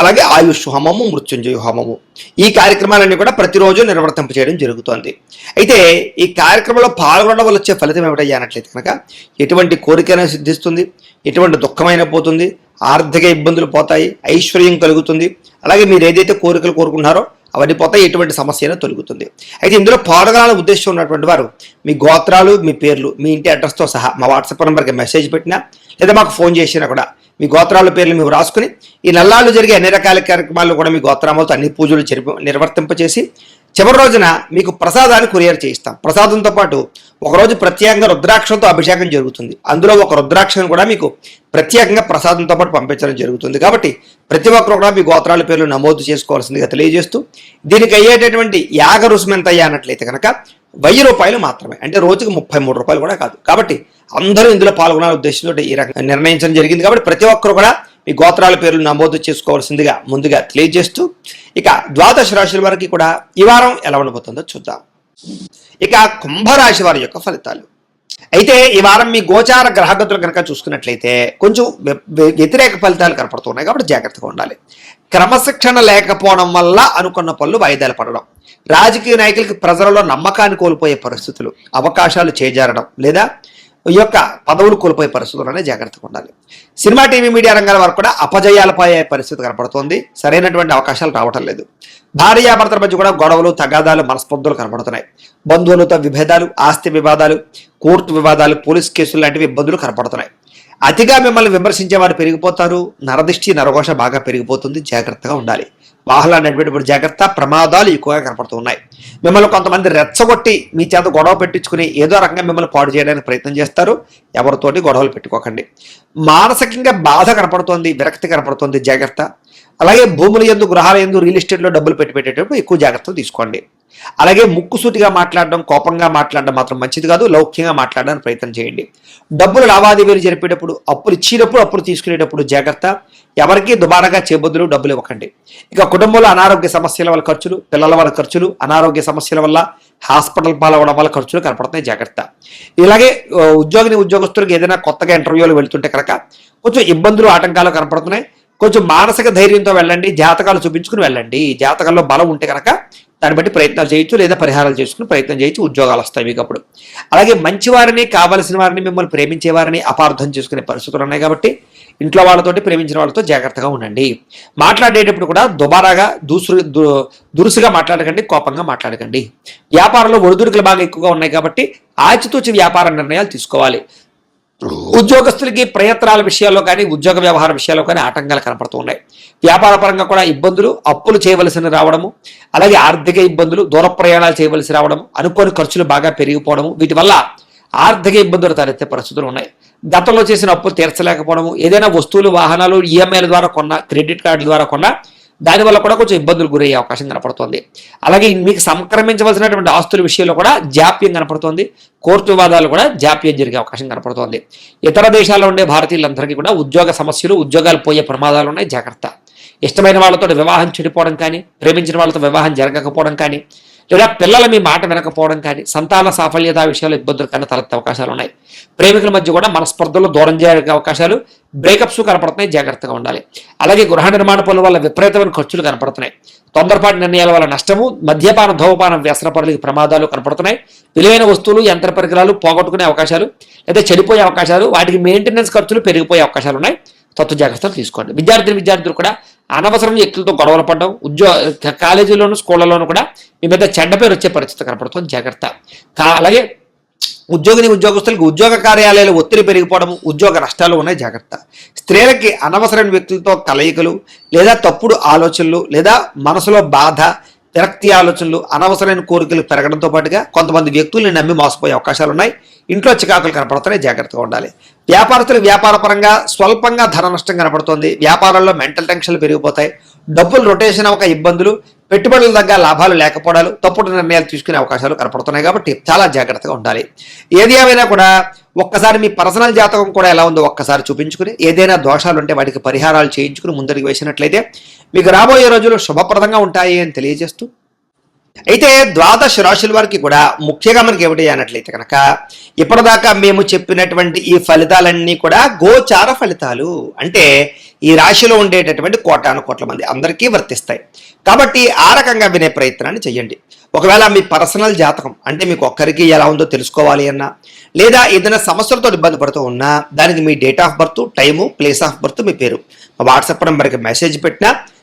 అలాగే ఆయుష్ హోమము మృత్యుంజయ హోమము. ఈ కార్యక్రమాలన్నీ కూడా ప్రతిరోజు నిర్వర్తింప చేయడం జరుగుతోంది. అయితే ఈ కార్యక్రమంలో పాల్గొనడం వల్ల వచ్చే ఫలితం ఏమిటయ్యా అన్నట్లయితే కనుక ఎటువంటి కోరికైనా సిద్ధిస్తుంది ఎటువంటి దుఃఖమైన పోతుంది ఆర్థిక ఇబ్బందులు పోతాయి ఐశ్వర్యం కలుగుతుంది అలాగే మీరు ఏదైతే కోరికలు కోరుకుంటున్నారో అవన్నీ పోతాయి ఎటువంటి సమస్యను తొలుగుతుంది. అయితే ఇందులో పాల్గొనాలని ఉద్దేశం ఉన్నటువంటి వారు మీ గోత్రాలు మీ పేర్లు మీ ఇంటి అడ్రస్తో సహా మా వాట్సాప్ నెంబర్కి మెసేజ్ పెట్టినా లేదా మాకు ఫోన్ చేసినా కూడా మీ గోత్రాల పేర్లు మేము రాసుకుని ఈ నల్లాళ్ళు జరిగే అన్ని రకాల కార్యక్రమాల్లో కూడా మీ గోత్రామాలతో అన్ని పూజలు చెరిపి నిర్వర్తింపచేసి చివరి రోజున మీకు ప్రసాదాన్ని కొరియర్ చేయిస్తాం. ప్రసాదంతో పాటు ఒకరోజు ప్రత్యేకంగా రుద్రాక్షంతో అభిషేకం జరుగుతుంది. అందులో ఒక రుద్రాక్షను కూడా మీకు ప్రత్యేకంగా ప్రసాదంతో పాటు పంపించడం జరుగుతుంది. కాబట్టి ప్రతి ఒక్కరు కూడా మీ గోత్రాల పేర్లు నమోదు చేసుకోవాల్సిందిగా తెలియజేస్తూ దీనికి అయ్యేటటువంటి యాగ రుసుము అన్నట్లయితే కనుక వెయ్యి రూపాయలు మాత్రమే. అంటే రోజుకు ముప్పై మూడు రూపాయలు కూడా కాదు. కాబట్టి అందరూ ఇందులో పాల్గొనాల ఉద్దేశంతో ఈ రకంగా నిర్ణయించడం జరిగింది. కాబట్టి ప్రతి ఒక్కరు కూడా మీ గోత్రాల పేర్లు నమోదు చేసుకోవాల్సిందిగా ముందుగా తెలియజేస్తూ ఇక ద్వాదశ రాశుల వారికి కూడా ఈ వారం ఎలా ఉండబోతుందో చూద్దాం. ఇక కుంభరాశి వారి యొక్క ఫలితాలు. అయితే ఈ వారం మీ గోచార గ్రహగతులు కనుక చూసుకున్నట్లయితే కొంచెం వ్యతిరేక ఫలితాలు కనపడుతున్నాయి కాబట్టి జాగ్రత్తగా ఉండాలి. క్రమశిక్షణ లేకపోవడం వల్ల అనుకున్న పనులు వాయిదాలు పడడం. రాజకీయ నాయకులకి ప్రజలలో నమ్మకాన్ని కోల్పోయే పరిస్థితులు అవకాశాలు చేజారడం లేదా ఈ యొక్క పదవులు కోల్పోయే పరిస్థితుల్లోనే జాగ్రత్తగా ఉండాలి. సినిమా టీవీ మీడియా రంగాల వరకు కూడా అపజయాలపోయే పరిస్థితి కనపడుతోంది. సరైనటువంటి అవకాశాలు రావటం లేదు. భార్యాభర్తల మధ్య కూడా గొడవలు తగాదాలు మనస్పర్ధలు కనపడుతున్నాయి. బంధువులతో విభేదాలు ఆస్తి వివాదాలు కోర్టు వివాదాలు పోలీస్ కేసులు లాంటివి ఇబ్బందులు కనపడుతున్నాయి. అతిగా మిమ్మల్ని విమర్శించే వారు పెరిగిపోతారు. నరదిష్టి నరఘోష బాగా పెరిగిపోతుంది. జాగ్రత్తగా ఉండాలి. వాహనాలు నడిపేటప్పుడు జాగ్రత్త ప్రమాదాలు ఎక్కువగా కనపడుతున్నాయి. మిమ్మల్ని కొంతమంది రెచ్చగొట్టి మీ చేత గొడవ పెట్టించుకుని ఏదో రకంగా మిమ్మల్ని పాడు చేయడానికి ప్రయత్నం చేస్తారు. ఎవరితోటి గొడవలు పెట్టుకోకండి. మానసికంగా బాధ కనపడుతోంది విరక్తి కనపడుతోంది జాగ్రత్త. అలాగే భూముల ఎందు గృహాల ఎందు రియల్ ఎస్టేట్లో డబ్బులు పెట్టి పెట్టేటప్పుడు ఎక్కువ జాగ్రత్తలు తీసుకోండి. అలాగే ముక్కుసూటిగా మాట్లాడడం కోపంగా మాట్లాడడం మాత్రం మంచిది కాదు. లౌక్యంగా మాట్లాడడానికి ప్రయత్నం చేయండి. డబ్బులు లావాదేవీలు జరిపేటప్పుడు అప్పులు ఇచ్చినప్పుడు అప్పులు తీసుకునేటప్పుడు జాగ్రత్త. ఎవరికి దుబారాగా చేబద్దులు డబ్బులు ఇవ్వకండి. ఇక కుటుంబంలో అనారోగ్య సమస్యల వల్ల ఖర్చులు పిల్లల వల్ల ఖర్చులు అనారోగ్య సమస్యల వల్ల హాస్పిటల్ పాలవడం వల్ల ఖర్చులు కనపడుతున్నాయి జాగ్రత్త. ఇలాగే ఉద్యోగిని ఉద్యోగస్తులకు ఏదైనా కొత్తగా ఇంటర్వ్యూలు వెళ్తుంటే కనుక కొంచెం ఇబ్బందులు ఆటంకాలు కనపడుతున్నాయి. కొంచెం మానసిక ధైర్యంతో వెళ్ళండి. జాతకాలు చూపించుకుని వెళ్ళండి. జాతకాల్లో బలం ఉంటే కనుక దాన్ని బట్టి ప్రయత్నాలు చేయొచ్చు లేదా పరిహారాలు చేసుకుని ప్రయత్నం చేయొచ్చు ఉద్యోగాలు వస్తాయి మీకు అప్పుడు. అలాగే మంచి వారిని కావలసిన వారిని మిమ్మల్ని ప్రేమించే వారిని అపార్థం చేసుకునే పరిస్థితులు ఉన్నాయి కాబట్టి ఇంట్లో వాళ్ళతోటి ప్రేమించిన వాళ్ళతో జాగ్రత్తగా ఉండండి. మాట్లాడేటప్పుడు కూడా దుబారాగా దూసురు దు- దురుసుగా మాట్లాడకండి కోపంగా మాట్లాడకండి. వ్యాపారంలో ఒడిదుడుకులు బాగా ఎక్కువగా ఉన్నాయి కాబట్టి ఆచితూచి వ్యాపార నిర్ణయాలు తీసుకోవాలి. ఉద్యోగస్తులకి ప్రయత్నాల విషయాల్లో కానీ ఉద్యోగ వ్యవహార విషయాల్లో కానీ ఆటంకాలు కనపడుతూ ఉన్నాయి. వ్యాపార పరంగా కూడా ఇబ్బందులు అప్పులు చేయవలసిన రావడము అలాగే ఆర్థిక ఇబ్బందులు దూర ప్రయాణాలు చేయవలసి రావడం అనుకోని ఖర్చులు బాగా పెరిగిపోవడము వీటి వల్ల ఆర్థిక ఇబ్బందులు తలెత్తే పరిస్థితులు ఉన్నాయి. గతంలో చేసిన అప్పులు తీర్చలేకపోవడము ఏదైనా వస్తువులు వాహనాలు ఈఎంఐల ద్వారా కొన్న క్రెడిట్ కార్డుల ద్వారా కొన్న దానివల్ల కూడా కొంచెం ఇబ్బందులు గురయ్యే అవకాశం కనపడుతుంది. అలాగే మీకు సంక్రమించవలసినటువంటి ఆస్తుల విషయంలో కూడా జాప్యం కనపడుతుంది. కోర్టు వివాదాలు కూడా జాప్యం జరిగే అవకాశం కనపడుతుంది. ఇతర దేశాల్లో ఉండే భారతీయులందరికీ కూడా ఉద్యోగ సమస్యలు ఉద్యోగాలు పోయే ప్రమాదాలు ఉన్నాయి. జాగ్రత్త. ఇష్టమైన వాళ్ళతో వివాహం చెడిపోవడం కానీ ప్రేమించిన వాళ్ళతో వివాహం జరగకపోవడం కానీ లేదా పిల్లల మీ మాట వినకపోవడం కానీ సంతాన సాఫల్యత విషయాలు ఇబ్బందులు కన్నా తలెత్తే అవకాశాలు ఉన్నాయి. ప్రేమికుల మధ్య కూడా మనస్పర్ధలు దూరం చేయడానికి అవకాశాలు బ్రేకప్స్ కనపడుతున్నాయి జాగ్రత్తగా ఉండాలి. అలాగే గృహ నిర్మాణ పనుల వల్ల విపరీతమైన ఖర్చులు కనపడుతున్నాయి. తొందరపాటి నిర్ణయాల వల్ల నష్టము మద్యపాన ధూమపానం వ్యసన పనులకి ప్రమాదాలు కనపడుతున్నాయి. విలువైన వస్తువులు యంత్ర పరికరాలు పోగొట్టుకునే అవకాశాలు లేదా చెడిపోయే అవకాశాలు వాటికి మెయింటెనెన్స్ ఖర్చులు పెరిగిపోయే అవకాశాలు ఉన్నాయి. తత్వ జాగ్రత్తలు తీసుకోండి. విద్యార్థులు విద్యార్థులు కూడా అనవసరం వ్యక్తులతో గొడవలు పడడం ఉద్యోగ కాలేజీలోను స్కూళ్ళలోనూ కూడా మీ మీద చెడ్డ పేరు వచ్చే పరిస్థితి కనపడుతుంది జాగ్రత్త. అలాగే ఉద్యోగిని ఉద్యోగస్తులకు ఉద్యోగ కార్యాలయాలు ఒత్తిడి పెరిగిపోవడం ఉద్యోగ నష్టాలు ఉన్నాయి. జాగ్రత్త. స్త్రీలకి అనవసరమైన వ్యక్తులతో కలయికలు లేదా తప్పుడు ఆలోచనలు లేదా మనసులో బాధ విరక్తి ఆలోచనలు అనవసరమైన కోరికలు పెరగడంతో పాటుగా కొంతమంది వ్యక్తుల్ని నమ్మి మోసపోయే అవకాశాలు ఉన్నాయి. ఇంట్లో చికాకులు కనపడుతున్నాయి జాగ్రత్తగా ఉండాలి. వ్యాపారస్తులు వ్యాపారపరంగా స్వల్పంగా ధన నష్టం కనపడుతుంది. వ్యాపారంలో మెంటల్ టెన్షన్లు పెరిగిపోతాయి. డబ్బులు రొటేషన్ అవ్వక ఇబ్బందులు పెట్టుబడుల దగ్గర లాభాలు లేకపోవడాలు తప్పుడు నిర్ణయాలు తీసుకునే అవకాశాలు కనపడుతున్నాయి కాబట్టి చాలా జాగ్రత్తగా ఉండాలి. ఏది ఏమైనా కూడా ఒక్కసారి మీ పర్సనల్ జాతకం కూడా ఎలా ఉందో ఒక్కసారి చూపించుకుని ఏదైనా దోషాలు ఉంటే వాటికి పరిహారాలు చేయించుకుని ముందరికి వేసినట్లయితే మీకు రాబోయే రోజులు శుభప్రదంగా ఉంటాయి అని తెలియజేస్తూ. అయితే ద్వాదశ రాశుల వారికి కూడా ముఖ్యంగా మనకి ఏమిటి అన్నట్లయితే కనుక ఇప్పటిదాకా మేము చెప్పినటువంటి ఈ ఫలితాలన్నీ కూడా గోచార ఫలితాలు. అంటే ఈ రాశిలో ఉండేటటువంటి కోటాను కోట్ల మంది అందరికీ వర్తిస్తాయి. కాబట్టి ఆ రకంగా వినే ప్రయత్నాన్ని చేయండి ఒకవేళ మీ పర్సనల్ జాతకం అంటే మీకు ఒక్కరికి ఎలా ఉందో తెలుసుకోవాలి అన్నా లేదా ఏదైనా సమస్యలతో ఇబ్బంది పడుతూ ఉన్నా దానికి మీ date of birth time place of birth మీ పేరు. వాట్సాప్ నెంబర్కి మెసేజ్ పెట్టినా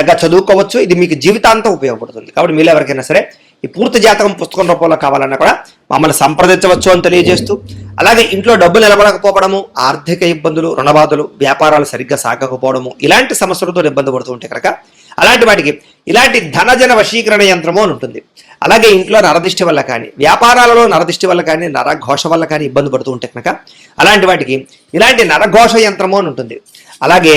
చక్కగా చదువుకోవచ్చు. ఇది మీకు జీవితాంతం ఉపయోగపడుతుంది. కాబట్టి మీరు ఎవరికైనా సరే ఈ పూర్తి జాతకం పుస్తకం రూపంలో కావాలన్నా కూడా మమ్మల్ని సంప్రదించవచ్చు అని తెలియజేస్తూ అలాగే ఇంట్లో డబ్బులు నిలబడకపోవడము ఆర్థిక ఇబ్బందులు రుణబాధలు వ్యాపారాలు సరిగ్గా సాగకపోవడము ఇలాంటి సమస్యలతో ఇబ్బంది పడుతూ ఉంటే కనుక అలాంటి వాటికి ఇలాంటి ధనజన వశీకరణ యంత్రము అని ఉంటుంది. అలాగే ఇంట్లో నరదిష్టి వల్ల కానీ వ్యాపారాలలో నరదిష్టి వల్ల కానీ నరఘోష వల్ల కానీ ఇబ్బంది పడుతూ ఉంటే కనుక అలాంటి వాటికి ఇలాంటి నరఘోష యంత్రము అని ఉంటుంది. అలాగే